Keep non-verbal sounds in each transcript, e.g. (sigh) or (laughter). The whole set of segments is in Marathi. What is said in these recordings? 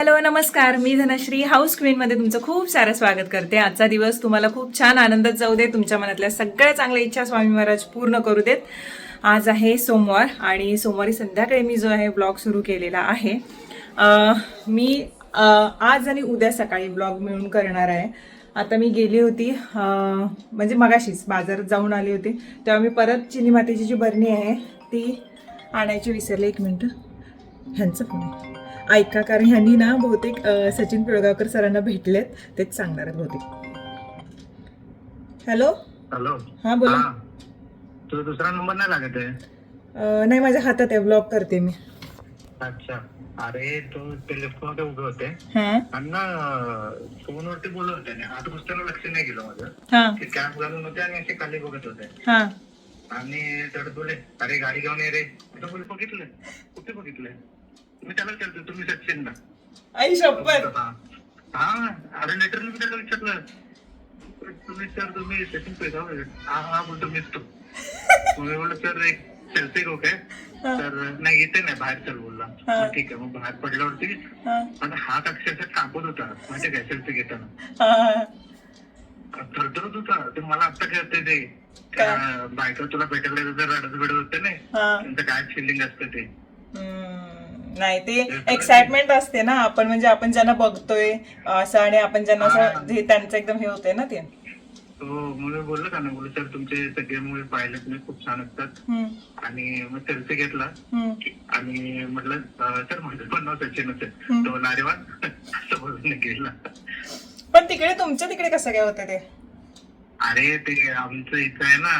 हॅलो नमस्कार. मी धनश्री हाऊस क्वीनमध्ये तुमचं खूप सारं स्वागत करते. आजचा दिवस तुम्हाला खूप छान आनंदात जाऊ दे तुमच्या मनातल्या सगळ्या चांगल्या इच्छा स्वामी महाराज पूर्ण करू देत. आज आहे सोमवार आणि सोमवारी संध्याकाळी मी जो आहे ब्लॉग सुरू केलेला आहे. मी आज आणि उद्या सकाळी ब्लॉग मिळून करणार आहे. आता मी गेली होती म्हणजे मगाशीच बाजारात जाऊन आली होती. तेव्हा मी परत चिनी मातीची जी बरणी आहे ती आणायची विसरले एक मिनटं. ह्यांचं फोन ऐका कारण ह्यांनी ना बहुतेक सचिन पिळगावकर सरांना भेटलेत तेच सांगणार आहेत बहुतेक. हॅलो? हॅलो. हा बोला. तुझा दुसरा नंबर नाही लागत आहे? नाही माझ्या हातात आहे ब्लॉक करते मी. अच्छा. अरे तो मध्ये उभे होते. हा. आणि ना फोनवरती बोलत होते आणि आत घुसताना लक्ष नाही गेलं माझं. हा. ते कॅब घालून होते आणि असे खाली बघत होते. हा. आणि तर बोले अरे गाडी घेऊन ये रे. बघितलं. कुठे बघितलंय मी त्याला विचारतो तुम्ही सचिन ना. आई शपथ. हा. अरे लेटर मी त्याला विचारलं. तुम्ही सर तुम्ही सचिन पैसा हा हा बोलतो मीच तो मग बोललो सर एक सेल्फी घेऊ काय. तर नाही येते नाही बाहेर चल बोलला. ठीक आहे मग बाहेर पडल्यावरती आणि हात अक्षरशः कापत होता. माहिती काय सेल्फी घेताना? हा. थरथरत होता. ते मला आता कळतंय ते. बायका तुला भेटायला रडत बिडत होते हा. त्यांचं काय फिलिंग असतं ते. नाही ते एक्साइटमेंट असते ना आपण म्हणजे आपण ज्यांना बघतोय असं आणि आपण ज्यांना असं हे. त्यांचं एकदम हे होतंय ना ते. तो म्हणून बोललो का ना बोललो सर तुमचे सगळे मूवी पाहिले तुम्ही खूप छान असतात. आणि मग सेल्फी घेतला. आणि म्हटलं सर माझं पण नाव सचिन असेल. तो नारेवान असं बोलून गेला. पण तिकडे तुमच्या तिकडे कसं काय होतं ते? अरे ते आमचं इथं आहे ना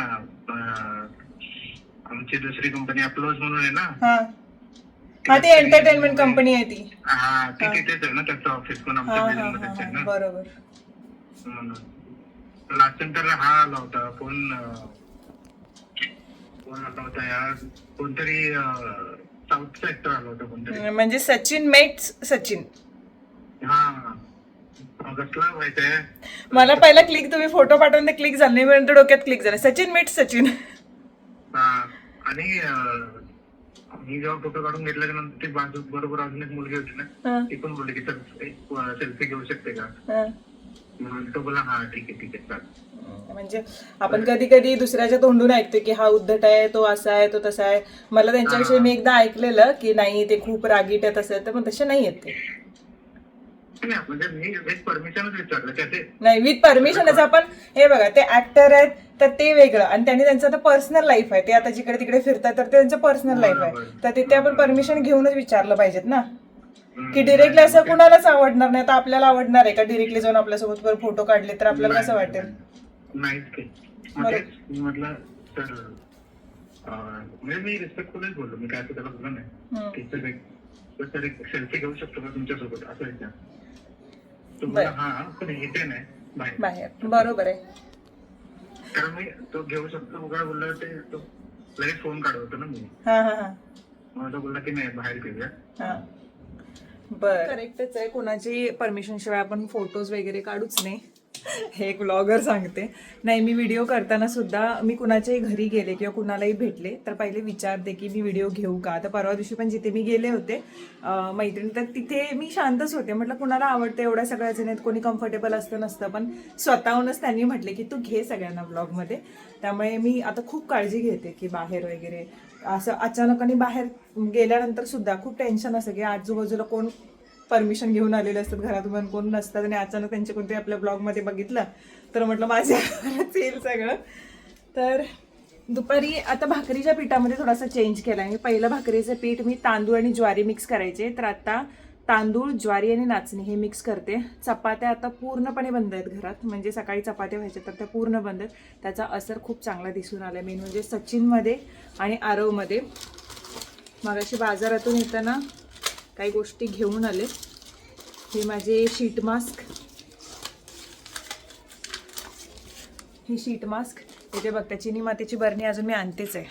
आमची दुसरी कंपनी अप्लोज म्हणून आहे ना हा ती एंटरटेनमेंट कंपनी आहे ती. हा ती तिथेच आहे ना त्याचं ऑफिस पण हा आमच्या हा बिल्डिंग मध्येच आहे हा ना. बरोबर. लास्ट टाइम तर हा आला होता कोण अं, कोण आला होता यार? कोणतरी साऊथचा ऍक्टर आला होता कोणतरी. म्हणजे सचिन मेट्स सचिन. हा अं, कसला माहितीये मला पहिला क्लिक तुम्ही फोटो पाठवून ते क्लिक झालं नाही मी डोक्यात क्लिक झालं. सचिन मेट्स सचिन. हा आणि अं, मी जेव्हा फोटो काढून घेतल्याच्या नंतर ती बाजू बरोबर अजून एक मुलगी होती ना ती पण बोलली की सर सेल्फी घेऊ शकते का? हा. तो बोला हा ठीक आहे ठीक आहे चालेल. म्हणजे आपण कधी कधी दुसऱ्याच्या तोंडून ऐकतो की हा उद्धट आहे तो असा आहे तो तसा आहे. मला त्यांच्याविषयी मी एकदा ऐकलेलं की नाही ते खूप रागीट आहे तसं आहे, तर पण तसे नाही आहेत ते. नाही म्हणजे विथ परमिशनच नाही विथ परमिशनच आपण हे बघा ते ऍक्टर आहेत तर ते वेगळं. आणि त्यांनी त्यांचं आता पर्सनल लाईफ आहे. ते आता जिकडे तिकडे फिरतात तर ते त्यांचं पर्सनल लाईफ आहे. तर तिथे आपण परमिशन घेऊनच विचारलं पाहिजेत ना. की डिरेक्टली असं कुणालाच आवडणार नाही. तर आपल्याला आवडणार आहे का? डिरेक्टली जाऊन आपल्यासोबत फोटो काढले तर आपल्याला कसं वाटेल? मी म्हणजे मी रिस्पेक्टफुलच बोललो. मी काय त्याला बोललो नाही. सेल्फी घेऊ शकतो का तुमच्यासोबत? असं विचार हा पण इथे नाही बाहेर. बाहेर. बरोबर आहे. कारण मी तो घेऊ शकतो वगैरे बोलला ते तो लगेच फोन काढत होतो ना मी. हा हा हा. तो बोलला की नाही बाहेर घेऊया. हा. बर. करेक्टच आहे. कोणाची परमिशन शिवाय आपण फोटोज वगैरे काढूच नाही. हे एक ब्लॉगर सांगते. नाही मी व्हिडिओ करताना सुद्धा मी कुणाच्याही घरी गेले किंवा कुणालाही भेटले तर पहिले विचारते की मी व्हिडिओ घेऊ का? तर परवा दिवशी पण जिथे मी गेले होते मैत्रिणी तर तिथे मी शांतच होते. म्हटलं कुणाला आवडतं एवढ्या सगळ्या जण आहेत कोणी कम्फर्टेबल असतं नसतं. पण स्वतःहूनच त्यांनी म्हटले की तू घे सगळ्यांना ब्लॉगमध्ये त्यामुळे मी आता खूप काळजी घेते की बाहेर वगैरे. असं अचानकपणे बाहेर गेल्यानंतर सुद्धा खूप टेन्शन असतं की आजूबाजूला कोण परमिशन घेऊन आलेले असतात घरातून पण कोण नसतात आणि अचानक त्यांचे कोणते आपल्या ब्लॉगमध्ये बघितलं तर म्हटलं माझ्या घरात येईल सगळं. तर दुपारी आता भाकरीच्या पिठामध्ये थोडासा चेंज केला आहे पहिलं भाकरीचं पीठ मी तांदूळ आणि ज्वारी मिक्स करायचे तर आता तांदूळ ज्वारी आणि नाचणी हे मिक्स करते. चपात्या आता पूर्णपणे बंद आहेत घरात म्हणजे सकाळी चपात्या व्हायच्या तर त्या पूर्ण बंद आहेत. त्याचा असर खूप चांगला दिसून आला मेन म्हणजे सचिनमध्ये आणि आरवमध्ये. मगाशी बाजारातून येताना काही गोष्टी घेऊन आले. हे माझे शीट मास्क ही शीट मास्क इथे बघता चिनी मातीची बरणी अजून मी आणतेच आहे.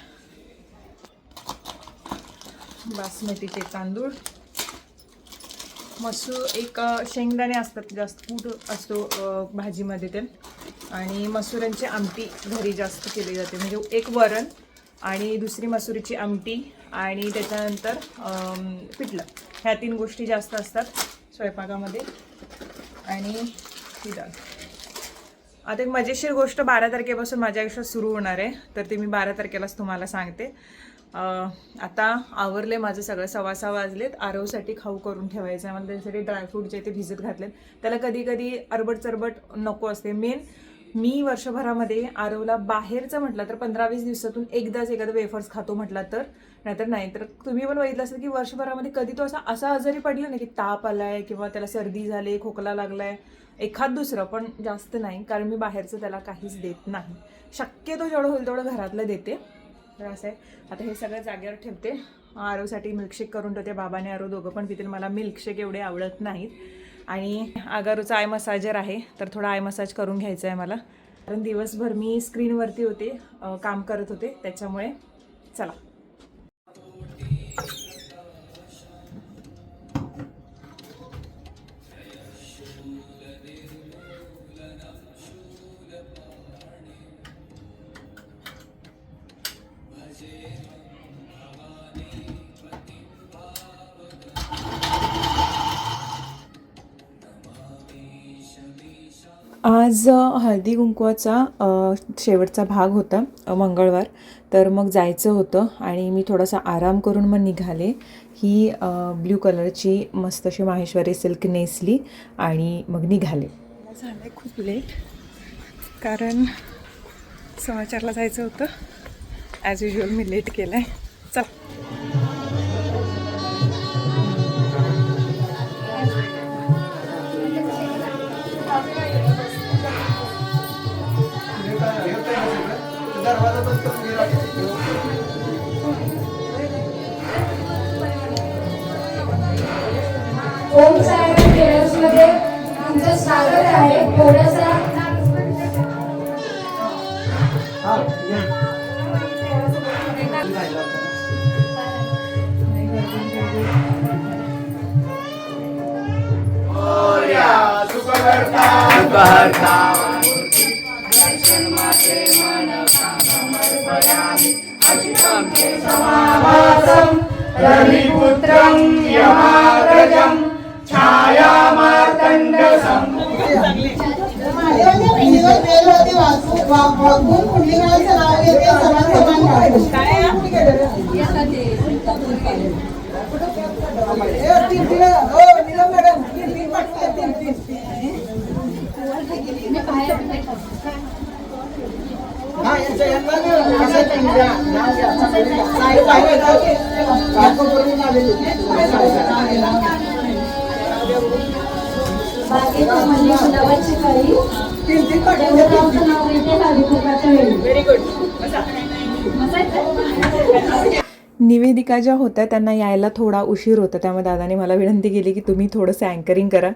बासमतीचे तांदूळ. मसूर एक शेंगदाणे असतात जास्त कूट असतो भाजीमध्ये ते. आणि मसुरांची आमटी घरी जास्त केली जाते. म्हणजे एक वरण आणि दुसरी मसुरीची आमटी आणि त्याच्यानंतर पिठलं. ह्या तीन गोष्टी जास्त असतात स्वयंपाकामध्ये. आणि ही डाळ आता एक मजेशीर गोष्ट बारा तारखेपासून माझ्या आयुष्यात सुरू होणार आहे तर ती मी बारा तारखेलाच तुम्हाला सांगते. आता आवरले माझं सगळं सव्वा सहा वाजलेत. आरवसाठी खाऊ करून ठेवायचं आहे. मला त्याच्यासाठी ड्रायफ्रूट जे ते भिजत घातलेत. त्याला कधी कधी अरबट चरबट नको असते. मेन मी वर्षभरामध्ये आरवला बाहेरचं म्हटलं तर पंधरा वीस दिवसातून एकदाच एखादं वेफर्स खातो म्हटला तर. नाहीतर नाही तर तुम्ही पण बघितलं असेल की वर्षभरामध्ये कधी तो असा असा आजारी पडला नाही की ताप आलाय किंवा त्याला सर्दी झाली खोकला लागलाय एखाद दुसरं पण जास्त नाही कारण मी बाहेरचं त्याला काहीच देत नाही. शक्यतो जेवढं होईल तेवढं घरातलं देते. तर असं आहे. आता हे सगळं जागेवर ठेवते. आरोसाठी मिल्कशेक करून ठेवते. बाबाने आरो दोघं पण पितील मला मिल्कशेक एवढे आवडत नाहीत. आणि आगारूचा आय मसाजर आहे तर थोडा आय मसाज करून घ्यायचा आहे मला. कारण दिवसभर मी स्क्रीनवरती होते काम करत होते त्याच्यामुळे चला. आज हळदी कुंकवाचा शेवटचा भाग होता मंगळवार. तर मग जायचं होतं आणि मी थोडासा आराम करून मग निघाले. ही ब्ल्यू कलरची मस्त अशी माहेश्वरी सिल्क नेसली आणि मग निघाले. झालं आहे खूप लेट कारण समाचारला जायचं होतं. ॲज युजल मी लेट केलं आहे चल. ओम साहेब टेलर्समध्ये तुमचं स्वागत आहे. थोडंसं बहिणीवर बेल होती वाचू वागून पुंडलिकाचं नाव घेते समान समान बागेचं म्हणजे गुलाबाची कळी देवरावचं नाव घेते हळदीकुंकाच्या वेळी व्हेरी निवेदिका ज्या होत्या त्यांना यायला थोडा उशीर होता. त्यामुळे दादाने मला विनंती केली की तुम्ही थोडंसं अँकरिंग करा.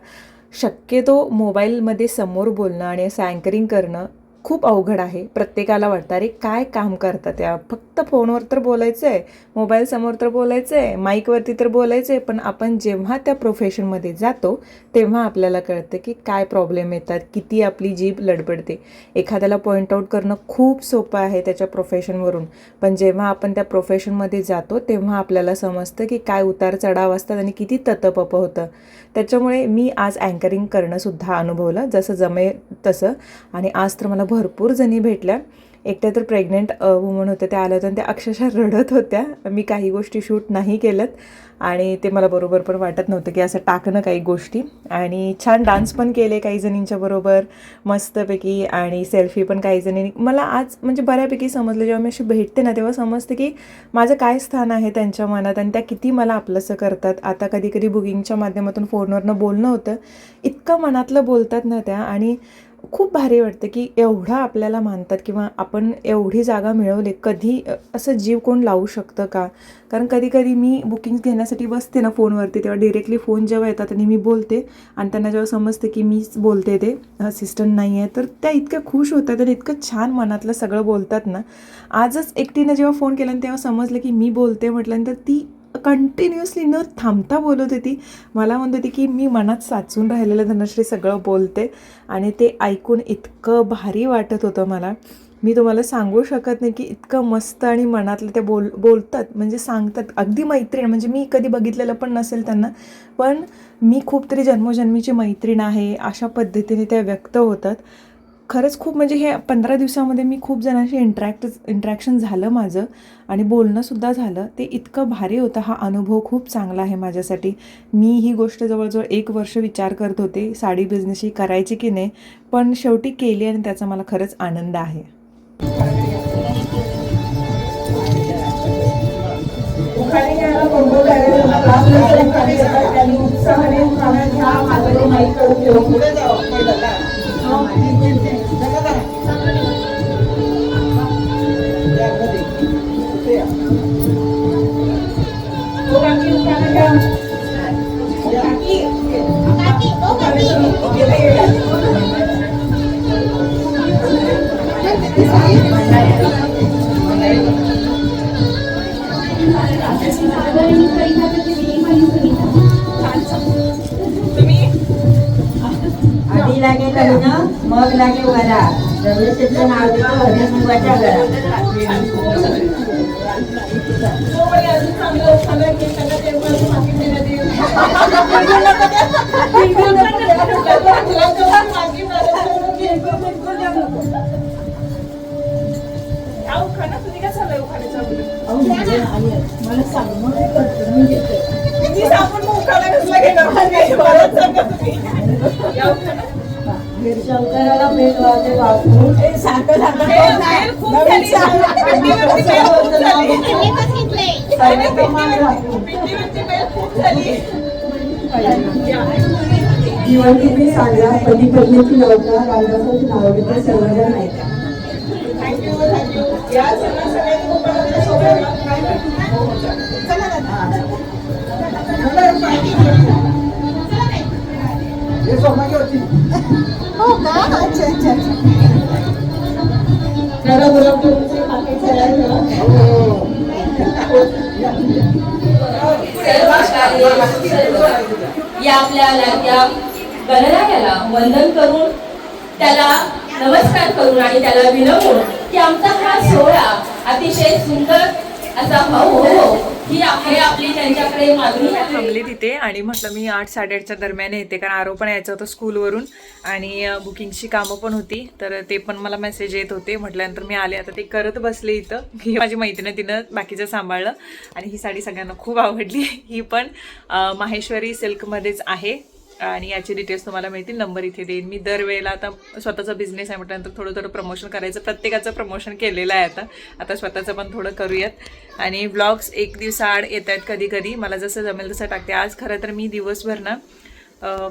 शक्यतो मोबाईलमध्ये समोर बोलणं आणि असं अँकरिंग करणं खूप अवघड आहे. प्रत्येकाला वाटतं अरे काय काम करतात त्या? फक्त फोनवर तर बोलायचं आहे मोबाईलसमोर तर बोलायचं आहे माईकवरती तर बोलायचं आहे पण आपण जेव्हा त्या प्रोफेशनमध्ये जातो तेव्हा आपल्याला कळतं की काय प्रॉब्लेम येतात किती आपली जीभ लडबडते एखाद्याला पॉईंट आऊट करणं खूप सोपं आहे त्याच्या प्रोफेशनवरून पण जेव्हा आपण त्या प्रोफेशनमध्ये जातो तेव्हा आपल्याला समजतं की काय उतार चढाव असतात आणि किती ततपप होतं. त्याच्यामुळे मी आज अँकरिंग करणंसुद्धा अनुभवलं जसं जमेल तसं. आणि आज तर मला भरपूर जणी भेटल्या. एकट्या तर प्रेग्नेंट वुमन होत्या. त्या आल्या होत्या आणि त्या अक्षरशः रडत होत्या. मी काही गोष्टी शूट नाही केल्यात. आणि ते मला बरोबर पण वाटत नव्हतं की असं टाकणं काही गोष्टी. आणि छान डान्स पण केले काही जणींच्या बरोबर. मस्तपैकी आणि सेल्फी पण काही जणींनी. मला आज म्हणजे बऱ्यापैकी समजलं. जेव्हा मी अशी भेटते ना तेव्हा समजते की माझं काय स्थान आहे त्यांच्या मनात आणि त्या किती मला आपलंसं करतात. आता कधी कधी बुकिंगच्या माध्यमातून फोनवरनं बोलणं होतं. इतकं मनातलं बोलतात ना त्या. आणि खूप भारी वाटतं की एवढं आपल्याला मानतात किंवा आपण एवढी जागा मिळवली कधी असं जीव कोण लावू शकतं का? कारण कधी कधी मी बुकिंग घेण्यासाठी बसते ना फोनवरती तेव्हा डिरेक्टली फोन जेव्हा येतात आणि मी बोलते आणि त्यांना जेव्हा समजते की मीच बोलते ते असिस्टंट नाही आहे तर त्या इतक्या खुश होतात आणि इतकं छान मनातलं सगळं बोलतात ना. आजच एकटीनं जेव्हा फोन केला आणि तेव्हा समजलं की मी बोलते म्हटल्यानंतर ती कंटिन्युअसली न थांबता बोलत होती. मला म्हणत होती की मी मनात साचून राहिलेलं धनश्री सगळं बोलते आणि ते ऐकून इतकं भारी वाटत होतं मला. मी तुम्हाला सांगू शकत नाही की इतकं मस्त आणि मनातलं ते बोल बोलतात म्हणजे सांगतात. अगदी मैत्रीण म्हणजे मी कधी बघितलेलं पण नसेल त्यांना पण मी खूप तरी जन्मोजन्मीची मैत्रीण आहे अशा पद्धतीने त्या व्यक्त होतात. खरंच खूप म्हणजे हे पंधरा दिवसामध्ये मी खूप जणांशी इंटरॅक्ट इंटरॅक्शन झालं माझं आणि बोलणंसुद्धा झालं. ते इतकं भारी होतं हा अनुभव खूप चांगला आहे माझ्यासाठी. मी ही गोष्ट जवळजवळ एक वर्ष विचार करत होते साडी बिझनेसही करायची की नाही पण शेवटी केली आणि त्याचा मला खरंच आनंद आहे. आधी लागे लग्न मग लागे वरा. रमेशचं नाव देतो हरिमुगाच्या घरात. (laughs) झाली. जीवन किती सांगा पती पत्नीची नव्हता रामदासाची नाव घेते सर्वजण थँक्यू या सोमाची होती. हो का? अच्छा, अच्छा. या आपल्या लाडक्या गणरायाला वंदन करून त्याला नमस्कार करून आणि त्याला विनवून की आमचा हा सोहळा अतिशय सुंदर असा भाऊ हो ही. आपली आपली त्यांच्याकडे मागणी थांबले तिथे आणि म्हटलं मी आठ साडेआठच्या दरम्यान येते कारण आरो पण यायचं होतं स्कूलवरून आणि बुकिंगची कामं पण होती तर ते पण मला मेसेज येत होते. म्हटल्यानंतर मी आले आता ते करत बसले इथं. ही माझी मैत्रिणी तिनं बाकीचं सांभाळलं आणि ही साडी सगळ्यांना खूप आवडली. ही पण माहेश्वरी सिल्कमध्येच आहे. आणि याचे डिटेल्स तुम्हाला मिळतील. नंबर इथे देईन. मी दरवेळेला आता स्वतःचा बिझनेस आहे म्हटल्यानंतर थोडं थोडं प्रमोशन करायचं. प्रत्येकाचं प्रमोशन केलेलं आहे आता. आता स्वतःचं पण थोडं करूयात. आणि ब्लॉग्स एक दिवसाआड येत आहेत कधी कधी मला जसं जमेल तसं टाकते. आज खरं तर मी दिवसभर ना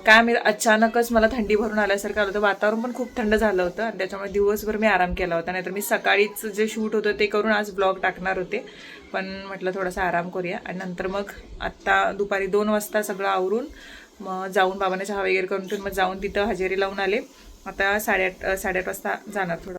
काय मी अचानकच मला थंडी भरून आल्यासारखं आलं होतं. वातावरण पण खूप थंड झालं होतं आणि त्याच्यामुळे दिवसभर मी आराम केला होता. नाहीतर मी सकाळीच जे शूट होतं ते करून आज ब्लॉग टाकणार होते. पण म्हटलं थोडासा आराम करूया. आणि नंतर मग आत्ता दुपारी दोन वाजता सगळं आवरून मग जाऊन बाबांना चहा वगैरे करून ठेवून मग जाऊन तिथं हजेरी लावून आले. आता साडेआठ साडेआठ वाजता जाणार थोडं.